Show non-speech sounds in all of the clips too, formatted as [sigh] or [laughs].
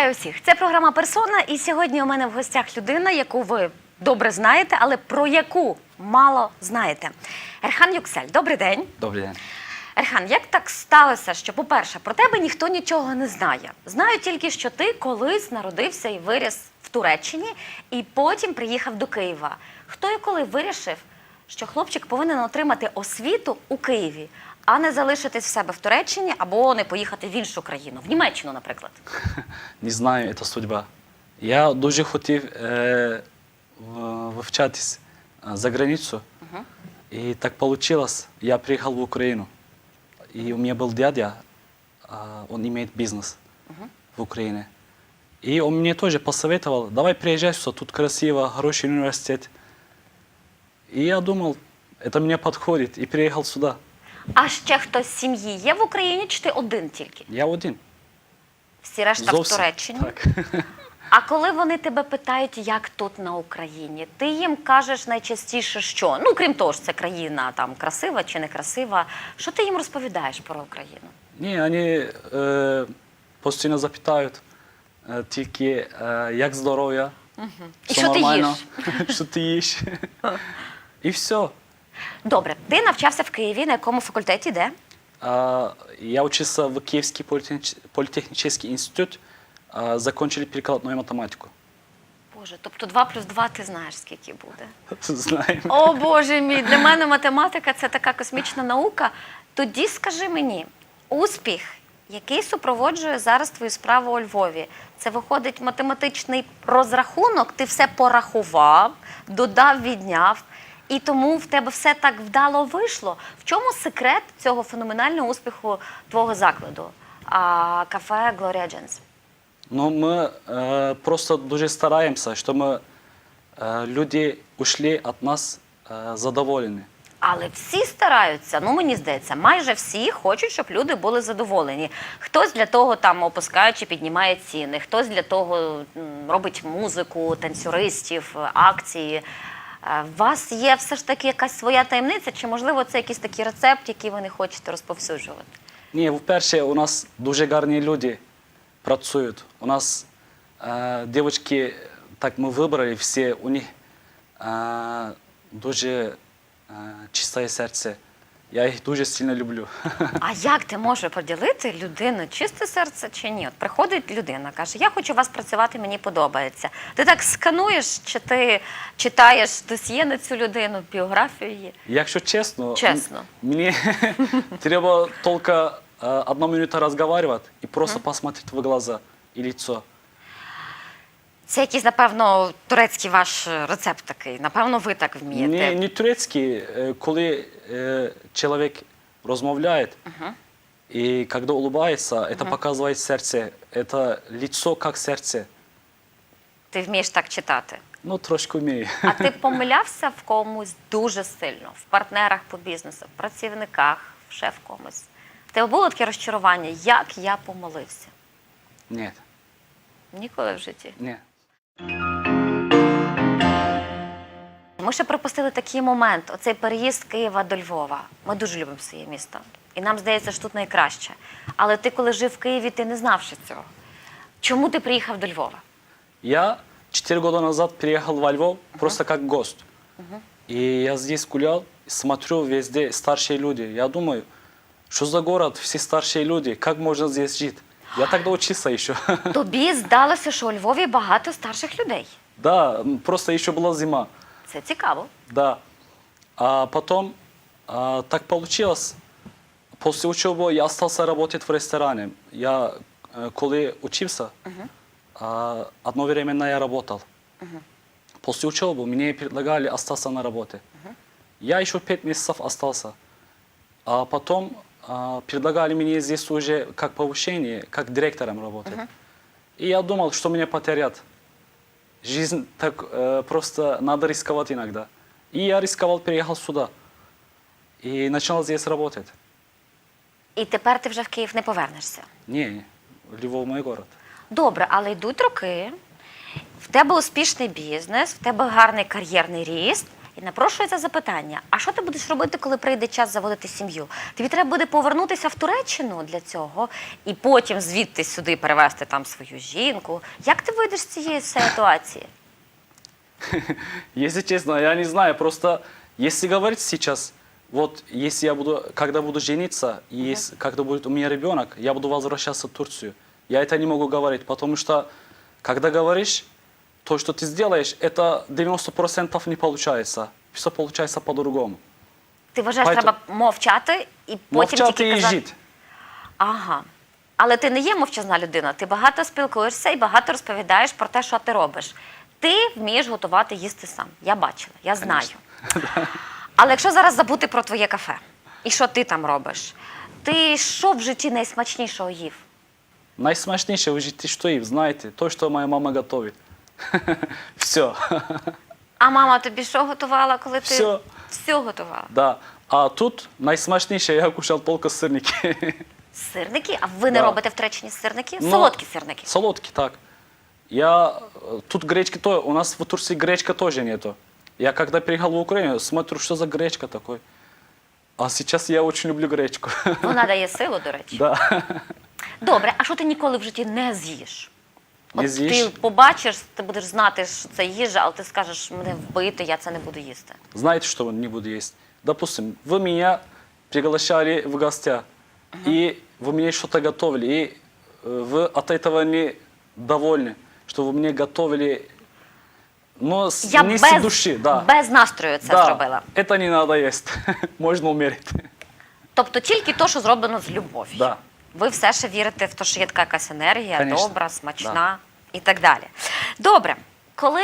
Вітаю всіх! Це програма Персона. І сьогодні у мене в гостях людина, яку ви добре знаєте, але про яку мало знаєте. Ерхан Юксель, добрий день. Добрий день. Ерхан, як так сталося, що, по-перше, про тебе ніхто нічого не знає. Знаю тільки, що ти колись народився і виріс в Туреччині, і потім приїхав до Києва. Хто і коли вирішив, що хлопчик повинен отримати освіту у Києві, а не залишитись в себе в Туреччині або не поїхати в іншу країну, в Німеччину, наприклад? [laughs] Не знаю, це судьба. Я дуже хотів е, вивчатись е, за границю. І так вийшло. Я приїхав в Україну. І у мене був дядя, он имеет бизнес в Украине. И он мне тоже посоветовал, давай приезжай сюда, тут красиво, хороший университет. И я думал, это мне подходит, и приехал сюда. А ще хтось з сім'ї є в Україні, чи ти один тільки? Я один. Всі решта в Туреччині. Так. А коли вони тебе питають, як тут на Україні, ти їм кажеш найчастіше, що ну крім того, що це країна там красива чи не красива, що ти їм розповідаєш про Україну? Ні, вони е, постійно запитають е, тільки, е, як здоров'я, І все що ти нормально, [laughs] що ти їш. І все. Добре, ти навчався в Києві, на якому факультеті де? А, я учился в Киевский политех- политехнический институт, а, закончили прикладную математику. Боже, тобто 2 плюс 2 ти знаєш, скільки буде. [laughs] Знаем. О Боже мій, для мене математика це така космічна наука. Тоді скажи мені, успіх, який супроводжує зараз твою справу у Львові, це виходить математичний розрахунок, ти все порахував, додав, відняв. І тому в тебе все так вдало вийшло. В чому секрет цього феноменального успіху твого закладу? А, кафе Gloria Jeans? Ну, ми е, просто дуже стараємося, щоб ми, е, люди ушли від нас е, задоволені. Але всі стараються, ну мені здається, майже всі хочуть, щоб люди були задоволені. Хтось для того там опускаючи, піднімає ціни, хтось для того м, робить музику, танцюристів, акції. У вас є все ж таки якась своя таємниця, чи можливо це якийсь такий рецепт, який ви не хочете розповсюджувати? Ні, вперше у нас дуже гарні люди працюють. У нас е, дівчатки, так ми вибрали всі, у них е, дуже е, чисте серце. Я їх дуже сильно люблю. А як ти можеш поділити людину чисте серце чи ні? От приходить людина, каже: Я хочу у вас працювати, мені подобається. Ти так скануєш, чи ти читаєш досьє на цю людину, біографію її? Якщо чесно, Чесно. м- мені [laughs] треба тільки е, одну минуту розмовляти і просто посмотрети в глаза і лицо. Це якийсь, напевно, турецький ваш рецепт такий. Напевно, ви так вмієте. Не, не турецький, е, коли е, чоловік розмовляє, і коли улыбається, це показує серце, це лицо як серце. Ти вмієш так читати. Ну, трошки вмію. А ти [laughs] помилявся в комусь дуже сильно, в партнерах по бізнесу, в працівниках, в шеф комусь. В тебе було таке розчарування, як я помилився? Ні, Ніколи в житті. ні. Ми ще пропустили такий момент, оцей переїзд з Києва до Львова. Ми дуже любимо своє місто. І нам здається, що тут найкраще. Але ти, коли жив в Києві, ти не знав ще цього. Чому ти приїхав до Львова? Я 4 года назад приехал во Львов просто как гость. И я здесь гулял, смотрю везде старшие люди. Я думаю, что за город, все старшие люди, как можно здесь жить? Я тогда учился еще. Тобі здалося, що у Львові багато старших людей. Да, м, просто еще была зима. Це цікаво. Да. А потом а, так получилось. После учебы я остался работать в ресторане. Я, э, коли учился, а, одно время я работал. После учебы мне предлагали остаться на работе. Я еще пять месяцев остался. А потом а, предлагали мне здесь уже как повышение, как директором работать. Uh -huh. И я думал, что меня потерят. Жизнь так э, просто надо рисковать иногда. И я рисковал, переехал сюда. И начал здесь работать. І тепер ти вже в Київ не повернешся. Не, Львов мой город. Добре, але йдуть роки. В тебе успішний бізнес, в тебе гарний кар'єрний ріст, І напрошується запитання: а що ти будеш робити, коли прийде час заводити сім'ю? Тобі треба буде повернутися в Туреччину для цього і потім звідти сюди перевезти там свою жінку. Як ти вийдеш з цієї ситуації? [laughs] Если честно, я не знаю, просто если говорить сейчас, вот если я буду, когда буду жениться, и если, когда будет у меня ребенок, я буду возвращаться в Турцию. Я это не могу говорить, потому что когда говоришь, то, что ты сделаешь, это 90% не получается. Все получается по-другому. Ти вважаєш, Поэтому- треба мовчати і потім Мовчати тільки і казати. жити. Ага. Але ти не є мовчазна людина. Ти багато спілкуєшся і багато розповідаєш про те, що ти робиш. Ти вмієш готувати їсти сам. Я бачила, я знаю. Але якщо зараз забути про твоє кафе, і що ти там робиш, ти що в житті найсмачнішого їв? Найсмачніше в житті, що їв, знаєте, то, що моя мама готовить. [laughs] Все. А мама тобі що готувала, коли ти все готувала? Да. А тут найсмачніше я кушав тільки сирники. Сирники? А ви не Да. робите в Туреччині сирники? Ну, Солодкі сирники. Солодкий, так. Я э, тут гречки то, у нас в Турции гречка тоже нету. Я когда приехал в Украину, смотрю, что за гречка такой. А сейчас я очень люблю гречку. Вона [laughs] дає силу, до речі. Да. Добре, а що ти ніколи в житті не з'їш? Не От з'їш? Ти побачиш, ти будеш знати, що це їжа, але ти скажеш, мене вбити, я це не буду їсти. Знаете, что не буду есть? Допустим, вы меня приглашали в гостя, и вы мне что-то готовили, и э, вы от этого не довольны, что вы мне готовили, но с, Я не без, с души, да. без настрою це да, зробила. это не надо есть, можно умереть. Тобто тільки то, що зроблено з любов'ю. Да. Ви все ще вірите в те, що є така якась енергія, Конечно. добра, смачна і так далі. Добре, коли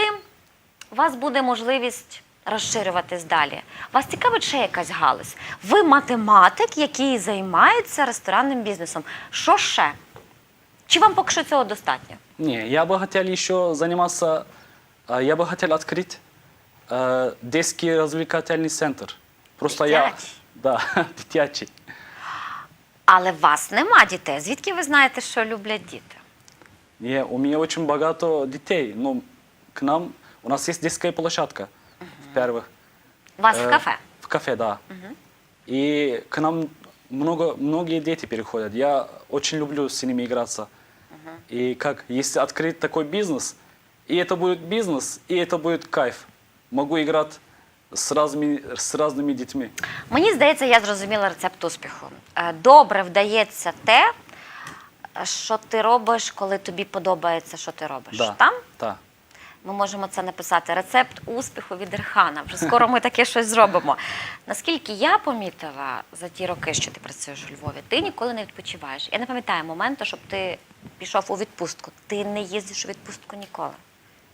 у вас буде можливість розширюватись далі, вас цікавить ще якась галузь. Ви математик, який займається ресторанним бізнесом. Що ще? Чи вам поки що цього достатньо? Не, я бы хотел еще заниматься, э, я бы хотел открыть э, детский развлекательный центр. Просто я, Дитячий? да, [laughs] дитячий. Але у вас нема дітей. Звідки ви знаєте, що люблять діти? Не, у меня очень богато детей, но к нам, у нас есть детская площадка, в-первых. У вас в Э, кафе? В кафе, да. И к нам много, многие дети переходят. Я очень люблю с ними играться. И как, если открыть такой бизнес, и это будет бизнес, и это будет кайф. Могу играть с разными, с разными детьми. Мені здається, я зрозуміла рецепт успіху. Е, Добре вдається те, що ти робиш, коли тобі подобається, що ти робиш. Да, Там да. ми можемо це написати. Рецепт успіху від Ірхана. Вже скоро ми таке щось зробимо. Наскільки я помітила за ті роки, що ти працюєш у Львові, ти ніколи не відпочиваєш. Я не пам'ятаю моменту, щоб ти пішов у відпустку. Ти не їздиш у відпустку ніколи.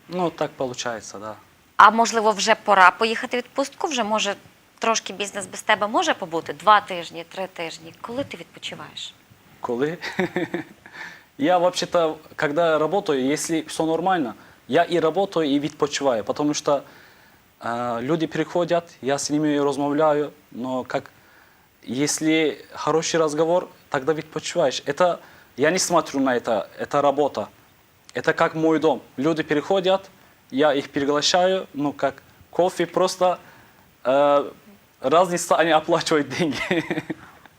Ну, так получается, да. А можливо, вже пора поїхати в відпустку, вже може трошки бізнес без тебе може побути два тижні, три тижні. Коли ти відпочиваєш? Коли? [laughs] Я вообще-то, когда работаю, если все нормально, я и работаю, и відпочиваю, потому что э, люди приходят, я с ними размовляю, но как, если хороший разговор, тогда відпочиваешь. Это, я не смотрю на это, это работа. Это как мой дом. Люди переходят, я их приглашаю, ну как кофе, просто э, разница, они оплачивают деньги.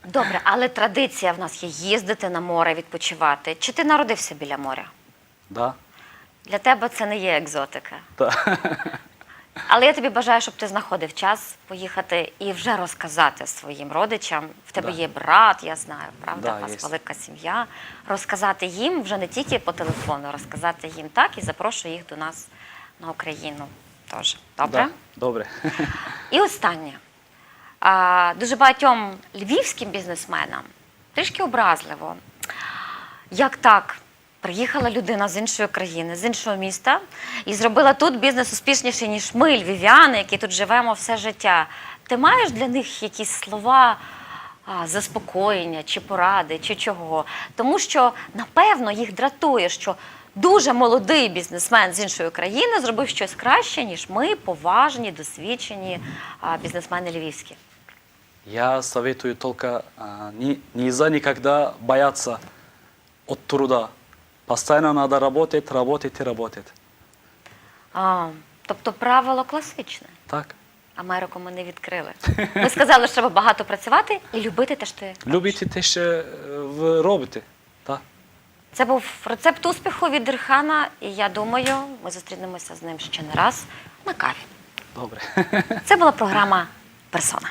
Добре, але традиція в нас є їздити на море, відпочивати. Чи ти народився біля моря? Да, Для тебе це не є екзотика. да. Але я тобі бажаю, щоб ти знаходив час поїхати і вже розказати своїм родичам. В тебе Да. є брат, я знаю, правда? Да, У вас є. велика сім'я. Розказати їм вже не тільки по телефону, розказати їм так і запрошую їх до нас на Україну. Теж. Добре? Да, добре. І останнє. Дуже багатьом львівським бізнесменам трішки образливо. Як так? Приїхала людина з іншої країни, з іншого міста і зробила тут бізнес успішніший, ніж ми, львів'яни, які тут живемо все життя. Ти маєш для них якісь слова а, заспокоєння, чи поради, чи чого? Тому що, напевно, їх дратує, що дуже молодий бізнесмен з іншої країни зробив щось краще, ніж ми, поважні, досвідчені а, бізнесмени львівські. Я советую только а, не, нельзя никогда бояться от труда. Постоянно надо работать, работать и работать. А, тобто правило класичне. Так? Америку ми не відкрили. Ми сказали, що треба багато працювати і любити те, що ти. Любите те, що е, ви робите. Так? Це був рецепт успіху від Ірхана, і я думаю, ми зустрінемося з ним ще не раз на каві. Добре. Це була програма Персона.